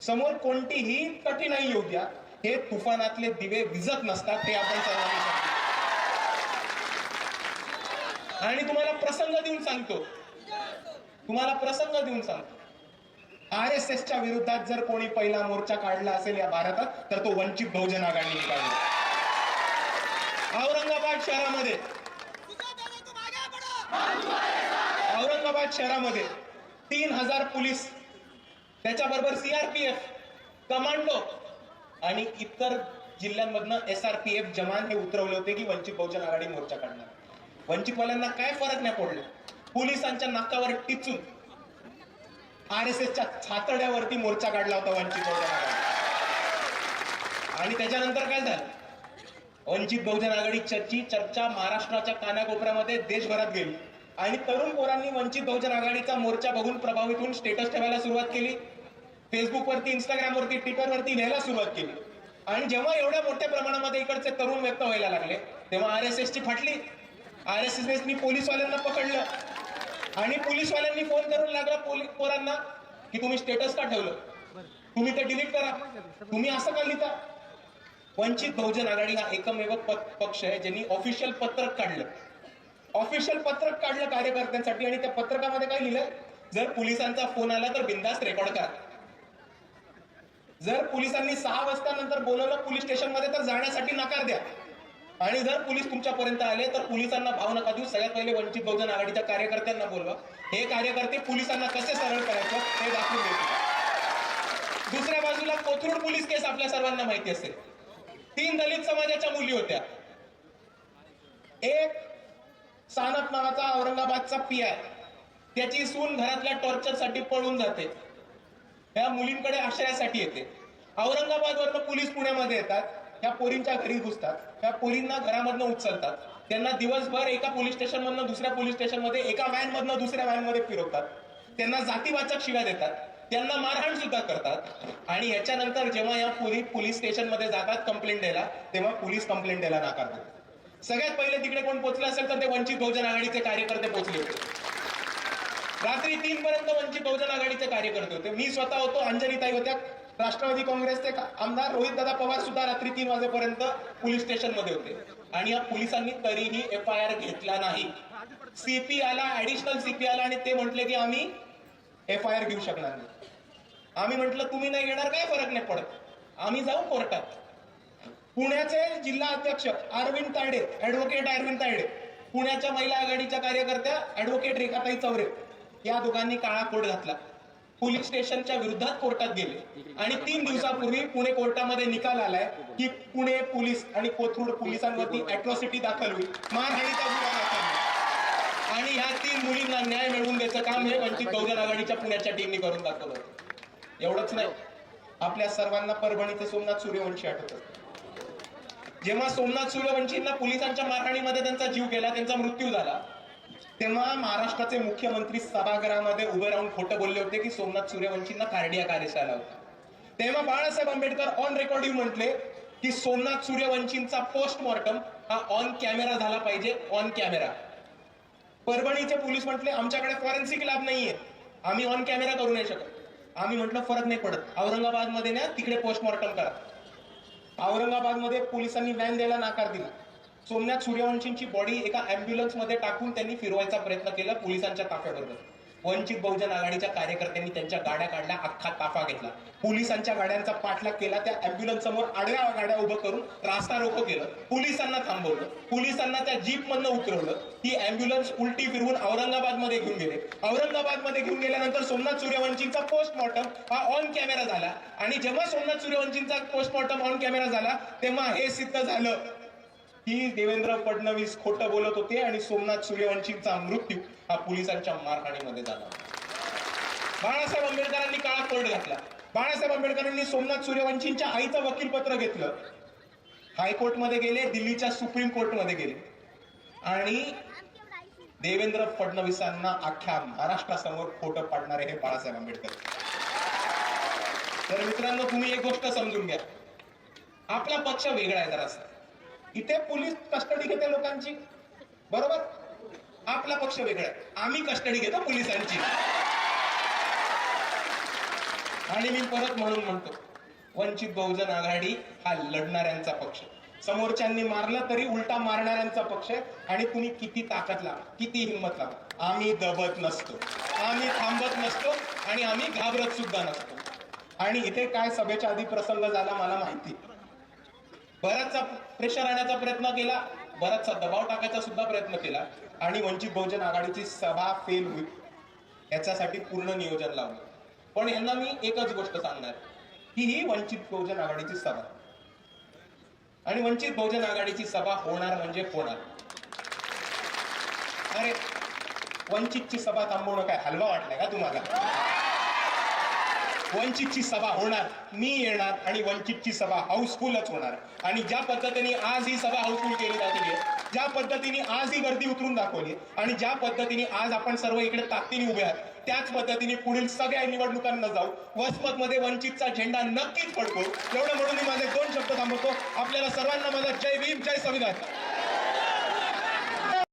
समोर कोणतीही कठीणाई येऊ द्या हे तुफानातले दिवे विजत नसतात ते आपण सर्वांनी आणि तुम्हाला प्रसंग देऊन सांगतो. तुम्हाला प्रसंग देऊन सांगतो. आर एस एसच्या विरोधात जर कोणी पहिला मोर्चा काढला असेल या भारतात तर तो वंचित बहुजन आघाडीने काढला. औरंगाबाद शहरामध्ये. औरंगाबाद शहरामध्ये तीन हजार पोलीस त्याच्याबरोबर सीआरपीएफ कमांडो आणि इतर जिल्ह्यांमधनं एस आर पी एफ जवान हे उतरवले होते की वंचित बहुजन आघाडी मोर्चा काढणार. वंचितवाल्यांना काय फरक नाही पडला. पोलिसांच्या नाकावर टिचून आर एस एसच्या छातड्यावरती मोर्चा काढला होता वंचित बहुजन आघाडी. आणि त्याच्यानंतर काय झालं? वंचित बहुजन आघाडीची चर्चा महाराष्ट्राच्या कानाकोपऱ्यामध्ये देशभरात गेली. आणि तरुण पोरांनी वंचित बहुजन आघाडीचा मोर्चा बघून प्रभावित होऊन स्टेटस ठेवायला सुरुवात केली. फेसबुकवरती इंस्टाग्रामवरती ट्विटरवरती लिहायला सुरुवात केली. आणि जेव्हा एवढ्या मोठ्या प्रमाणामध्ये इकडचे तरुण व्यक्त व्हायला लागले तेव्हा आर एस एसची फाटली. आर एस एसनी पोलीसवाल्यांना पकडलं. आणि पोलीसवाल्यांनी फोन करून लागला पोलीस पोरांना की तुम्ही स्टेटस का ठेवलं? तुम्ही ते डिलीट करा. तुम्ही असं का लिहिता? वंचित बहुजन आघाडी हा एकमेव पक्ष आहे ज्यांनी ऑफिशियल पत्रक काढलं. ऑफिशियल पत्रक काढलं कार्यकर्त्यांसाठी आणि त्या पत्रकामध्ये काय लिहिलं जर पोलिसांचा फोन आला तर बिंदास रेकॉर्ड करा. जर पोलिसांनी सहा वाजता नंतर बोलवलं पोलीस स्टेशनमध्ये तर जाण्यासाठी नकार द्या. आणि जर पोलीस तुमच्यापर्यंत आले तर पोलिसांना भाव नका देऊ. सगळ्यात पहिले वंचित बहुजन आघाडीच्या कार्यकर्त्यांना बोलवा. हे कार्यकर्ते पोलिसांना कसे सरळ करायचं हे दाखवून देतील. दुसऱ्या बाजूला कोथरूड पोलीस केस आपल्या सर्वांना माहिती असेल. तीन दलित समाजाच्या मुली होत्या. एक सानप नावाचा औरंगाबादचा पी आय त्याची सून घरातल्या टॉर्चरसाठी पळून जाते. या मुलींकडे आश्रयासाठी येते. औरंगाबादवरनं पोलीस पुण्यामध्ये येतात. ह्या पोरींच्या घरी घुसतात. त्या पोरींना घरामधनं उचलतात. त्यांना दिवसभर एका पोलीस स्टेशन मधनं दुसऱ्या पोलीस स्टेशनमध्ये एका व्हॅनमधनं दुसऱ्या व्हॅनमध्ये फिरवतात. त्यांना जातीवाचक शिव्या देतात. त्यांना मारहाण सुद्धा करतात. आणि याच्यानंतर जेव्हा या पोलीस पोलीस स्टेशनमध्ये जातात कंप्लेंट द्यायला तेव्हा पोलीस कंप्लेंट द्यायला नाकारतात. सगळ्यात पहिले तिकडे कोण पोहोचलं असेल तर ते वंचित बहुजन आघाडीचे कार्यकर्ते पोहोचले होते. रात्री तीन पर्यंत वंचित बहुजन आघाडीचे कार्यकर्ते होते. मी स्वतः होतो अंजलीताई होत्या राष्ट्रवादी काँग्रेसचे का- आमदार रोहित दादा पवार सुद्धा रात्री तीन वाजेपर्यंत पोलीस स्टेशनमध्ये होते. आणि या पोलिसांनी तरीही एफ आय आर घेतला नाही. सीपी आला ऍडिशनल सीपी आला आणि ते म्हटले की आम्ही एफ आय आर घेऊ शकणार नाही. आम्ही म्हटलं तुम्ही नाही घेणार काय फरक नाही पडत? आम्ही जाऊ कोर्टात. पुण्याचे जिल्हा अध्यक्ष अरविंद तायडे ऍडव्होकेट अरविंद तायडे पुण्याच्या महिला आघाडीच्या कार्यकर्त्या ऍडव्होकेट रेखाताई चौरे या दोघांनी काळा कोट घातला. पोलीस स्टेशनच्या विरोधात कोर्टात गेले. आणि तीन दिवसापूर्वी पुणे कोर्टामध्ये निकाल आलाय की पुणे पोलीस आणि कोथरूड पोलिसांवरती अॅट्रॉसिटी दाखल होईल मारहाणीचा गुन्हा दाखल आणि ह्या तीन मुलींना न्याय मिळवून द्यायचं काम हे वंचित बहुजन आघाडीच्या पुण्याच्या टीमने करून दाखवलं एवढंच नाही. आपल्या सर्वांना परभणीचे सोमनाथ सूर्यवंशी आठवतात जेव्हा सोमनाथ सूर्यवंशींना पोलिसांच्या मारहाणीमध्ये त्यांचा जीव गेला त्यांचा मृत्यू झाला तेव्हा महाराष्ट्राचे मुख्यमंत्री सभागृहामध्ये उभे राहून खोटं बोलले होते की सोमनाथ सूर्यवंशींना कार्डिया कार्यशाळा होता. तेव्हा बाळासाहेब आंबेडकर ऑन रेकॉर्डिंग म्हटले की सोमनाथ सूर्यवंशींचा पोस्टमॉर्टम हा ऑन कॅमेरा झाला पाहिजे ऑन कॅमेरा परभणीचे पोलीस म्हटले आमच्याकडे फॉरेन्सिक लॅब नाहीये. आम्ही ऑन कॅमेरा करू नाही शकत. आम्ही म्हटलं फरक नाही पडत. औरंगाबादमध्ये ना तिकडे पोस्टमॉर्टम करा. औरंगाबादमध्ये पोलिसांनी व्हॅन द्यायला नाकार दिला. सोमनाथ सूर्यवंशींची बॉडी एका अँब्युलन्समध्ये टाकून त्यांनी फिरवायचा प्रयत्न केला पोलिसांच्या ताफ्याबरोबर. वंचित बहुजन आघाडीच्या कार्यकर्त्यांनी त्यांच्या गाड्या काढल्या अख्खा ताफा घेतला. पोलिसांच्या गाड्यांचा पाठलाग केला त्या अँब्युलन्स समोर आडव्या गाड्या उभं करून रास्ता रोको केलं. पोलिसांना थांबवलं. पोलिसांना त्या जीप मधनं उतरवलं. ती अँब्युलन्स उलटी फिरवून औरंगाबादमध्ये घेऊन गेले. औरंगाबादमध्ये घेऊन गेल्यानंतर सोमनाथ सूर्यवंशींचा पोस्टमॉर्टम हा ऑन कॅमेरा झाला. आणि जेव्हा सोमनाथ सूर्यवंशींचा पोस्टमॉर्टम ऑन कॅमेरा झाला तेव्हा हे सिद्ध झालं. की देवेंद्र फडणवीस खोटं बोलत होते आणि सोमनाथ सूर्यवंशींचा मृत्यू हा पोलिसांच्या मारहाणीमध्ये झाला बाळासाहेब आंबेडकरांनी काळा कोर्ट घातला. बाळासाहेब आंबेडकरांनी सोमनाथ सूर्यवंशींच्या आईचं वकीलपत्र घेतलं. हायकोर्टमध्ये गेले दिल्लीच्या सुप्रीम कोर्टमध्ये गेले. आणि देवेंद्र फडणवीसांना अख्ख्या महाराष्ट्रासमोर खोटं पाडणारे हे बाळासाहेब आंबेडकर. तर मित्रांनो तुम्ही एक गोष्ट समजून घ्या. आपला पक्ष वेगळा आहे जरासा. इथे पोलीस कस्टडी घेते लोकांची. बरोबर? आपला पक्ष वेगळा आम्ही कस्टडी घेतो पोलिसांची. आणि मी परत म्हणून म्हणतो वंचित बहुजन आघाडी हा लढणाऱ्यांचा पक्ष समोरच्यांनी मारलं तरी उलटा मारणाऱ्यांचा पक्ष आहे. आणि तुम्ही किती ताकद लावा किती हिंमत लावा. आम्ही दबत नसतो. आम्ही थांबत नसतो आणि आम्ही घाबरत सुद्धा नसतो. आणि इथे काय सभेच्या आधी प्रसंग झाला मला माहिती. बराचसा प्रेशर आणण्याचा प्रयत्न केला. बराचसा दबाव टाकायचा सुद्धा प्रयत्न केला. आणि वंचित बहुजन आघाडीची सभा फेल होईल याच्यासाठी पूर्ण नियोजन लावलं. पण यांना मी एकच गोष्ट सांगणार की ही वंचित बहुजन आघाडीची सभा. आणि वंचित बहुजन आघाडीची सभा होणार म्हणजे होणार. अरे वंचितची सभा थांबवणं काय हलवा वाटलाय का तुम्हाला? वंचितची सभा होणार मी येणार आणि वंचितची सभा हाऊसफुलच होणार. आणि ज्या पद्धतीने आज ही सभा हाऊसफुल केली जाते ज्या पद्धतीने आज ही गर्दी उतरून दाखवली आणि ज्या पद्धतीने आज आपण सर्व इकडे ताकदीने उभे आहात त्याच पद्धतीने पुढील सगळ्या निवडणुकांना जाऊ वसमत मध्ये वंचितचा झेंडा नक्कीच फडको एवढं म्हणून मी माझे दोन शब्द थांबवतो. आपल्याला सर्वांना माझा जय भीम जय संविधान.